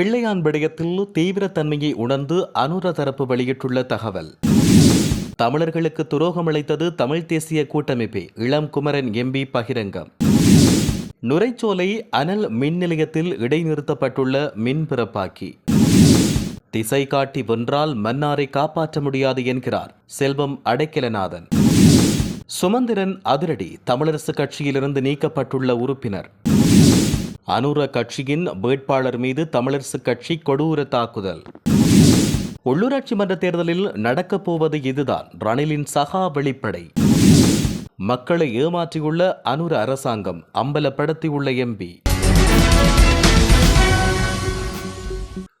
பிள்ளையான் விடயத்தில் தீவிரத்தன்மையை உணர்ந்து அனுர தரப்பு வெளியிட்டுள்ள தகவல். தமிழர்களுக்கு துரோகம் அளித்தது தமிழ் தேசிய கூட்டமைப்பே. இளம் குமரன் எம்பி பகிரங்கம். நுரைச்சோலை அனல் மின் நிலையத்தில் இடைநிறுத்தப்பட்டுள்ள மின் பிறப்பாக்கி. திசை காட்டி வென்றால் மன்னாரை காப்பாற்ற முடியாது என்கிறார் செல்வம் அடைக்கலநாதன். சுமந்திரன் அதிரடி தமிழரசு கட்சியிலிருந்து நீக்கப்பட்டுள்ள உறுப்பினர். அனுர கட்சியின் வேட்பாளர் மீது தமிழரசு கட்சி கொடூர தாக்குதல். உள்ளூராட்சி மன்ற தேர்தலில் நடக்கப் போவது இதுதான். ரணிலின் சகா வெளிப்படை. மக்களை ஏமாற்றியுள்ள அனுர அரசாங்கம் அம்பலப்படுத்தியுள்ள எம்பி.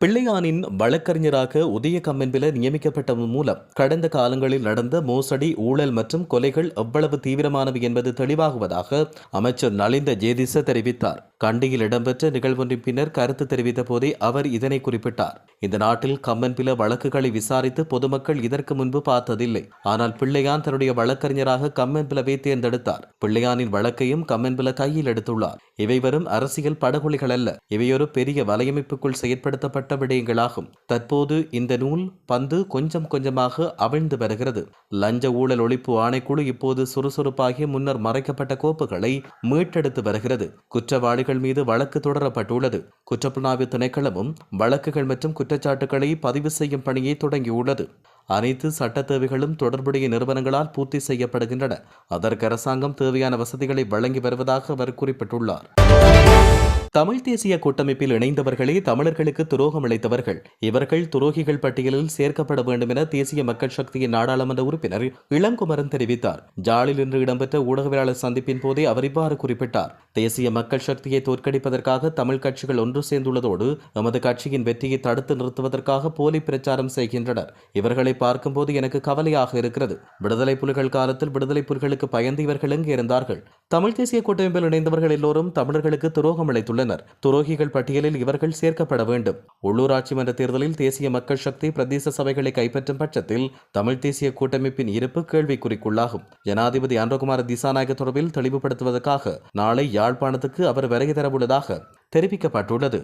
பிள்ளையானின் வழக்கறிஞராக உதய கம்மென்பில நியமிக்கப்பட்டதன் மூலம் கடந்த காலங்களில் நடந்த மோசடி ஊழல் மற்றும் கொலைகள் எவ்வளவு தீவிரமானவை என்பது தெளிவாகுவதாக அமைச்சர் நலிந்த ஜேதிச தெரிவித்தார். கண்டியில் இடம்பெற்ற நிகழ்வொன்றின் பின்னர் கருத்து தெரிவித்த போதே அவர் இதனை குறிப்பிட்டார். இந்த நாட்டில் கம்மன்பில வழக்குகளை விசாரித்து பொதுமக்கள் இதற்கு முன்பு பார்த்ததில்லை. ஆனால் பிள்ளையான் தன்னுடைய வழக்கறிஞராக கம்மன்பிலவை தேர்ந்தெடுத்தார். பிள்ளையானின் வழக்கையும் கம்மன்பில கையில் எடுத்துள்ளார். இவை வரும் அரசியல் படுகொலைகள் அல்ல இவையொரு பெரிய வலையமைப்புக்குள் செயற்படுத்தப்பட்ட விடயங்களாகும் தற்போது இந்த நூல் பந்து கொஞ்சம் கொஞ்சமாக அவிழ்ந்து வருகிறது. லஞ்ச ஊழல் ஒழிப்பு ஆணைக்குழு இப்போது சுறுசுறுப்பாகி முன்னர் மறைக்கப்பட்ட கோப்புகளை மீட்டெடுத்து வருகிறது. குற்றவாளிகள் மீது வழக்கு தொடரப்பட்டுள்ளது. குற்றப்புலனாய்வு திணைக்களமும் வழக்குகள் மற்றும் குற்றச்சாட்டுகளை பதிவு செய்யும் பணியை தொடங்கியுள்ளது. அனைத்து சட்ட தேவைகளும் தொடர்புடைய நிறுவனங்களால் பூர்த்தி செய்யப்படுகின்றன. அதற்கு அரசாங்கம் தேவையான வசதிகளை வழங்கி வருவதாக அவர் குறிப்பிட்டுள்ளார். தமிழ் தேசிய கூட்டமைப்பில் இணைந்தவர்களே தமிழர்களுக்கு துரோகம் அளித்தவர்கள் இவர்கள் துரோகிகள் பட்டியலில் சேர்க்கப்பட வேண்டும் என தேசிய மக்கள் சக்தியின் நாடாளுமன்ற உறுப்பினர் இளங்குமரன் தெரிவித்தார். ஜாலில் இன்று இடம்பெற்ற ஊடகவியலாளர் சந்திப்பின் போதே அவர் இவ்வாறு குறிப்பிட்டார். தேசிய மக்கள் சக்தியை தோற்கடிப்பதற்காக தமிழ் கட்சிகள் ஒன்று சேர்ந்துள்ளதோடு எமது கட்சியின் வெற்றியை தடுத்து நிறுத்துவதற்காக போலி பிரச்சாரம் செய்கின்றனர். இவர்களை பார்க்கும்போது எனக்கு கவலையாக இருக்கிறது. விடுதலை புலிகள் காலத்தில் விடுதலை புலிகளுக்கு பயந்து இவர்கள் எங்கே இருந்தார்கள்? தமிழ் தேசிய கூட்டமைப்பில் இணைந்தவர்கள் எல்லோரும் தமிழர்களுக்கு துரோகம் உள்ளனர். துரோகிகள் பட்டியலில் இவர்கள் சேர்க்கப்பட வேண்டும். உள்ளூராட்சி மன்ற தேர்தலில் தேசிய மக்கள் சக்தி பிரதேச சபைகளை கைப்பற்றும் பட்சத்தில் தமிழ் தேசிய கூட்டமைப்பின் இருப்பு கேள்விக்குறிக்குள்ளாகும். ஜனாதிபதி அன்றகுமார திசாநாயக தொடர்பில் தெளிவுபடுத்துவதற்காக நாளை யாழ்ப்பாணத்துக்கு அவர் விரைவு தரவுள்ளதாக தெரிவிக்கப்பட்டுள்ளது.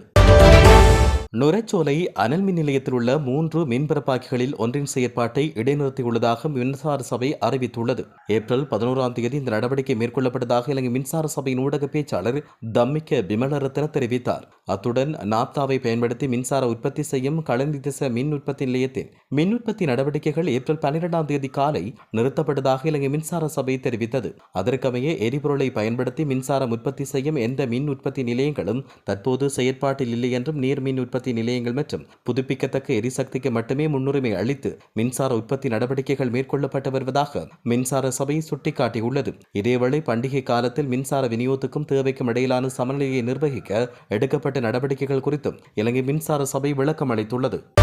நுரைச்சோலை அனல் மின் நிலையத்தில் உள்ள மூன்று மின்பரப்பாக்கிகளில் ஒன்றின் செயற்பாட்டை இடைநிறுத்தியுள்ளதாக மின்சார சபை அறிவித்துள்ளது. ஏப்ரல் பதினோராம் தேதி இந்த நடவடிக்கை மேற்கொள்ளப்பட்டதாக இலங்கை மின்சார சபையின் ஊடக பேச்சாளர் தம்மிக்க பிமலரத்ன தெரிவித்தார். அத்துடன் நாப்தாவை பயன்படுத்தி மின்சார உற்பத்தி செய்யும் களந்தி திச மின் உற்பத்தி நிலையத்தின் மின் உற்பத்தி நடவடிக்கைகள் ஏப்ரல் பன்னிரெண்டாம் தேதி காலை நிறுத்தப்பட்டதாக இலங்கை மின்சார சபை தெரிவித்தது. அதற்கமைய எரிபொருளை பயன்படுத்தி மின்சாரம் உற்பத்தி செய்யும் எந்த மின் உற்பத்தி நிலையங்களும் தற்போது செயற்பாட்டில் இல்லை என்றும் நீர் மின் உற்பத்தி நிலையங்கள் மற்றும் புதுப்பிக்கத்தக்க எரிசக்திக்கு மட்டுமே முன்னுரிமை அளித்து மின்சார உற்பத்தி நடவடிக்கைகள் மேற்கொள்ளப்பட்டு வருவதாக மின்சார சபை சுட்டிக்காட்டியுள்ளது. இதேவேளை பண்டிகை காலத்தில் மின்சார விநியோகத்துக்கும் தேவைக்கும் இடையிலான சமநிலையை நிர்வகிக்க எடுக்கப்பட்ட நடவடிக்கைகள் குறித்தும் இலங்கை மின்சார சபை விளக்கம் அளித்துள்ளது.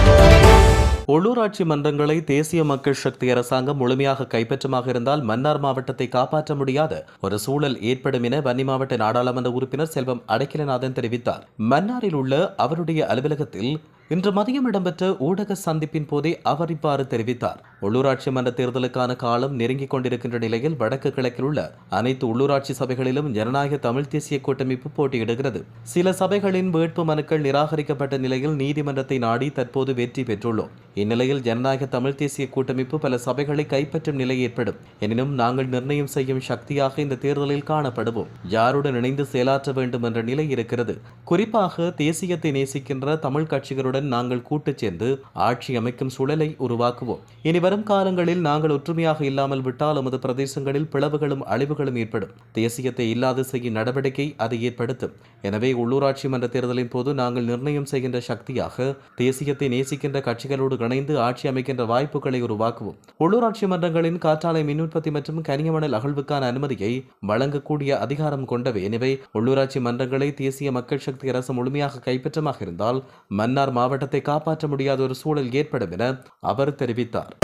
உள்ளூராட்சி மன்றங்களை தேசிய மக்கள் சக்தி அரசாங்கம் முழுமையாக கைப்பற்றமாக இருந்தால் மன்னார் மாவட்டத்தை காப்பாற்ற முடியாத ஒரு சூழல் ஏற்படும் என வன்னி மாவட்ட நாடாளுமன்ற உறுப்பினர் செல்வம் அடைக்கலநாதன் தெரிவித்தார். மன்னாரில் உள்ள அவருடைய அலுவலகத்தில் இன்று மதியம் இடம்பெற்ற ஊடக சந்திப்பின் போதே அவர் இவ்வாறு தெரிவித்தார். உள்ளூராட்சி மன்ற தேர்தலுக்கான காலம் நெருங்கிக் கொண்டிருக்கின்ற நிலையில் வடக்கு கிழக்கில் உள்ள அனைத்து உள்ளூராட்சி சபைகளிலும் ஜனநாயக தமிழ் தேசிய கூட்டமைப்பு போட்டியிடுகிறது. சில சபைகளின் வேட்பு மனுக்கள் நிராகரிக்கப்பட்ட நிலையில் நீதிமன்றத்தை நாடி தற்போது வெற்றி பெற்றுள்ளோம். இந்நிலையில் ஜனநாயக தமிழ் தேசிய கூட்டமைப்பு பல சபைகளை கைப்பற்றும் நிலை ஏற்படும். எனினும் நாங்கள் நிர்ணயம் செய்யும் சக்தியாக இந்த தேர்தலில் காணப்படுவோம். யாருடன் இணைந்து செயலாற்ற வேண்டும் என்ற நிலை இருக்கிறது. குறிப்பாக தேசியத்தை நேசிக்கின்ற தமிழ் கட்சிகளுடன் நாங்கள் கூட்டு சேர்ந்து ஆட்சி அமைக்கும் சூழலை உருவாக்குவோம். இனி வரும் காலங்களில் நாங்கள் ஒற்றுமையாக இல்லாமல் விட்டால் நமது பிரதேசங்களில் பிளவுகளும் அழிவுகளும் ஏற்படும். தேசியத்தை இல்லாது செய்யும் நடவடிக்கை அதை ஏற்படுத்தும். எனவே உள்ளூராட்சி மன்ற தேர்தலின் போது நாங்கள் நிர்ணயம் செய்கின்ற சக்தியாக தேசியத்தை நேசிக்கின்ற கட்சிகளோடு இணைந்து ஆட்சி அமைக்கின்ற வாய்ப்புகளை உருவாக்குவோம். உள்ளூராட்சி மன்றங்களின் காற்றாலை மின் உற்பத்தி மற்றும் கனியமணல் அகழ்வுக்கான அனுமதியை வழங்கக்கூடிய அதிகாரம் கொண்டவை. எனவே உள்ளூராட்சி மன்றங்களை தேசிய மக்கள் சக்தி அரசு முழுமையாக கைப்பற்றமாக இருந்தால் மன்னார் மாவட்ட மாவட்டத்தை காப்பாற்ற முடியாத ஒரு சூழல் ஏற்படும் என அவர் தெரிவித்தார்.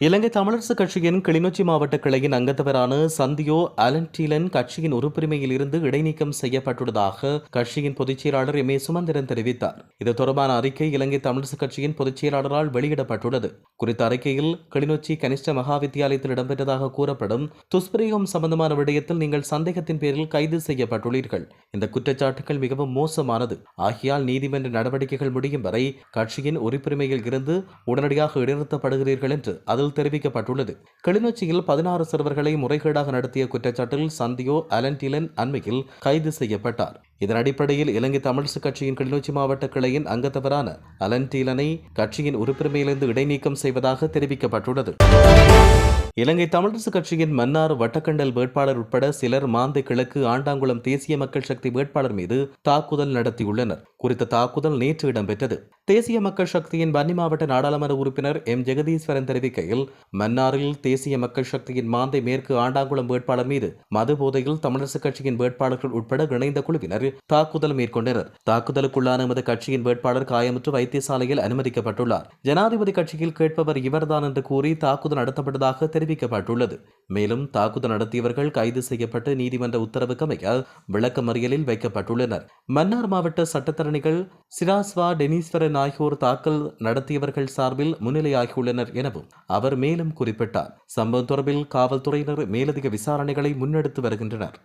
இலங்கை தமிழரசு கட்சியின் கிளிநொச்சி மாவட்ட கிளையின் அங்கத்தவரான சந்தியோ அலன்டீலன் கட்சியின் உறுப்புரிமையில் இருந்து இடைநீக்கம் செய்யப்பட்டுள்ளதாக கட்சியின் பொதுச் செயலாளர் எம் ஏ சுமந்திரன் தெரிவித்தார். இது தொடர்பான அறிக்கை இலங்கை தமிழரசு கட்சியின் பொதுச் செயலாளரால் வெளியிடப்பட்டுள்ளது. குறித்த அறிக்கையில் கிளிநொச்சி கனிஷ்ட மகா வித்தியாலயத்தில் இடம்பெற்றதாக கூறப்படும் துஷ்பிரயோகம் சம்பந்தமான விடயத்தில் நீங்கள் சந்தேகத்தின் பேரில் கைது செய்யப்பட்டுள்ளீர்கள். இந்த குற்றச்சாட்டுகள் மிகவும் மோசமானது. ஆகியால் நீதிமன்ற நடவடிக்கைகள் முடியும் வரை கட்சியின் உறுப்புரிமையில் இருந்து உடனடியாக இடைநிறுத்தப்படுகிறீர்கள் என்று அதில் தெரிவிக்கப்பட்டுள்ளது. கிளிநொச்சியில் பதினாறு சிறுவர்களை முறைகேடாக நடத்திய குற்றச்சாட்டில் சந்தியோ அலன்டிலன் அண்மையில் கைது செய்யப்பட்டார். இதன் அடிப்படையில் இலங்கை தமிழ்சு கட்சியின் கிளிநொச்சி மாவட்ட கிளையின் அங்கத்தவரான அலன்டீலனை கட்சியின் உறுப்புரிமையிலிருந்து இடைநீக்கம் செய்வதாக தெரிவிக்கப்பட்டுள்ளது. இலங்கை தமிழரசு கட்சியின் மன்னார் வட்டக்கண்டல் வேட்பாளர் உட்பட சிலர் மாந்தை கிழக்கு ஆண்டாங்குளம் தேசிய மக்கள் சக்தி வேட்பாளர் மீது தாக்குதல் நடத்தியுள்ளனர். குறித்த தாக்குதல் நேற்று இடம்பெற்றது. தேசிய மக்கள் சக்தியின் வன்னி மாவட்ட நாடாளுமன்ற உறுப்பினர் எம். ஜெகதீஸ்வரன் தெரிவிக்கையில் மன்னாரில் தேசிய மக்கள் சக்தியின் மாந்தை மேற்கு ஆண்டாங்குளம் வேட்பாளர் மீது மது போதையில் தமிழரசு கட்சியின் வேட்பாளர்கள் உட்பட இணைந்த குழுவினர் தாக்குதல் மேற்கொண்டனர். தாக்குதலுக்குள்ளான எமது கட்சியின் வேட்பாளர் காயமுற்று வைத்தியசாலையில் அனுமதிக்கப்பட்டுள்ளார். ஜனாதிபதி கட்சியில் கேட்பவர் இவர்தான் என்று கூறி தாக்குதல் நடத்தப்பட்டதாக தெரிவிக்கப்பட்டுள்ளது. மேலும் தாக்குதல் நடத்தியவர்கள் கைது செய்யப்பட்டு நீதிமன்ற உத்தரவுக்கமைய விளக்கமறியலில் வைக்கப்பட்டுள்ளனர். மன்னார் மாவட்ட சட்டத்தரணிகள் சிராஸ்வா டெனீஸ்வரன் ஆகியோர் தாக்கல் நடத்தியவர்கள் சார்பில் முன்னிலையாகியுள்ளனர் எனவும் அவர் மேலும் குறிப்பிட்டார். சம்பவம் தொடர்பில் காவல்துறையினர் மேலதிக விசாரணைகளை முன்னெடுத்து வருகின்றனர்.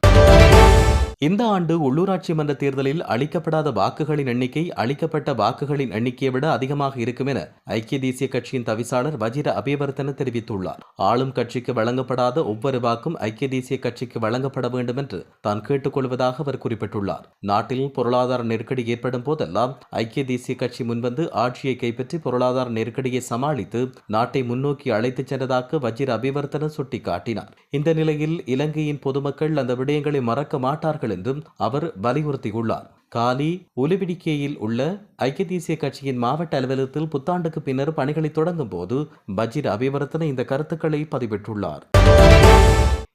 இந்த ஆண்டு உள்ளூராட்சி மன்ற தேர்தலில் அளிக்கப்படாத வாக்குகளின் எண்ணிக்கை அளிக்கப்பட்ட வாக்குகளின் எண்ணிக்கையை விட அதிகமாக இருக்கும் என ஐக்கிய தேசிய கட்சியின் தவிசாளர் வஜிர அபிவர்த்தன தெரிவித்துள்ளார். ஆளும் கட்சிக்கு வழங்கப்படாத ஒவ்வொரு வாக்கும் ஐக்கிய தேசிய கட்சிக்கு வழங்கப்பட வேண்டும் என்று தான் கேட்டுக்கொள்வதாக அவர் குறிப்பிட்டுள்ளார். நாட்டில் பொருளாதார நெருக்கடி ஏற்படும் போதெல்லாம் ஐக்கிய தேசிய கட்சி முன்வந்து ஆட்சியை கைப்பற்றி பொருளாதார நெருக்கடியை சமாளித்து நாட்டை முன்னோக்கி அழைத்துச் சென்றதாக வஜிர அபிவர்த்தன சுட்டிக்காட்டினார். இந்த நிலையில் இலங்கையின் பொதுமக்கள் அந்த விடயங்களை மறக்க மாட்டார்கள் என்றும் அவர் வலியுறுத்தியுள்ளார். காலி உலுபிடிக்கேயில் உள்ள ஐக்கிய தேசிய கட்சியின் மாவட்ட அலுவலகத்தில் புத்தாண்டுக்கு பின்னர் பணிகளை தொடங்கும் போது பஜிர் அபிவர்த்தன இந்த கருத்துக்களை பதிவிட்டுள்ளார்.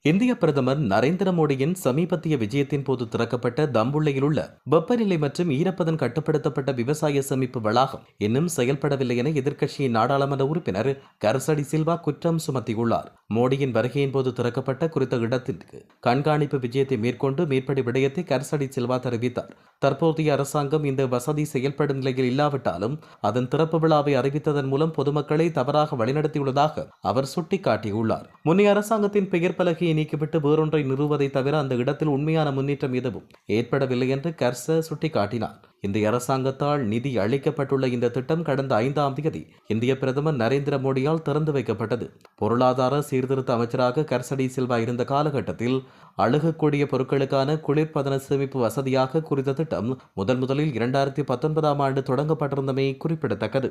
இந்திய பிரதமர் நரேந்திர மோடியின் சமீபத்திய விஜயத்தின் போது திறக்கப்பட்ட தம்புள்ளையில் உள்ள வெப்பநிலை மற்றும் ஈரப்பதன் கட்டுப்படுத்தப்பட்ட விவசாய சமிப்பு வளாகம் இன்னும் செயல்படவில்லை என எதிர்க்கட்சியின் நாடாளுமன்ற உறுப்பினர் கரசடி சில்வா குற்றம் சுமத்தியுள்ளார். மோடியின் வருகையின் போது திறக்கப்பட்ட குறித்த இடத்திற்கு கண்காணிப்பு விஜயத்தை மேற்கொண்டு மேற்படி விடயத்தை கரசடி சில்வா தெரிவித்தார். தற்போதைய அரசாங்கம் இந்த வசதி செயல்படும் நிலையில் இல்லாவிட்டாலும் அதன் திறப்பு விழாவை அறிவித்ததன் மூலம் பொதுமக்களை தவறாக வழிநடத்தியுள்ளதாக அவர் சுட்டிக்காட்டியுள்ளார். முன்னைய அரசாங்கத்தின் பெயர் பலகையை நீக்கிவிட்டு வேறொன்றை நிறுவதை தவிர அந்த இடத்தில் உண்மையான முன்னேற்றம் எதுவும் ஏற்படவில்லை என்று கர்ச சுட்டிக்காட்டினார். இந்திய அரசாங்கத்தால் நிதி அளிக்கப்பட்டுள்ள இந்த திட்டம் கடந்த ஐந்தாம் தேதி இந்திய பிரதமர் நரேந்திர மோடியால் திறந்து வைக்கப்பட்டது. பொருளாதார சீர்திருத்த அமைச்சராக கர்சடி சில்வா இருந்த காலகட்டத்தில் அழுகக்கூடிய பொருட்களுக்கான குளிர்பதன சேமிப்பு வசதியாக குறித்த திட்டம் முதன் முதலில் இரண்டாயிரத்தி பத்தொன்பதாம் ஆண்டு தொடங்கப்பட்டிருந்தமை குறிப்பிடத்தக்கது.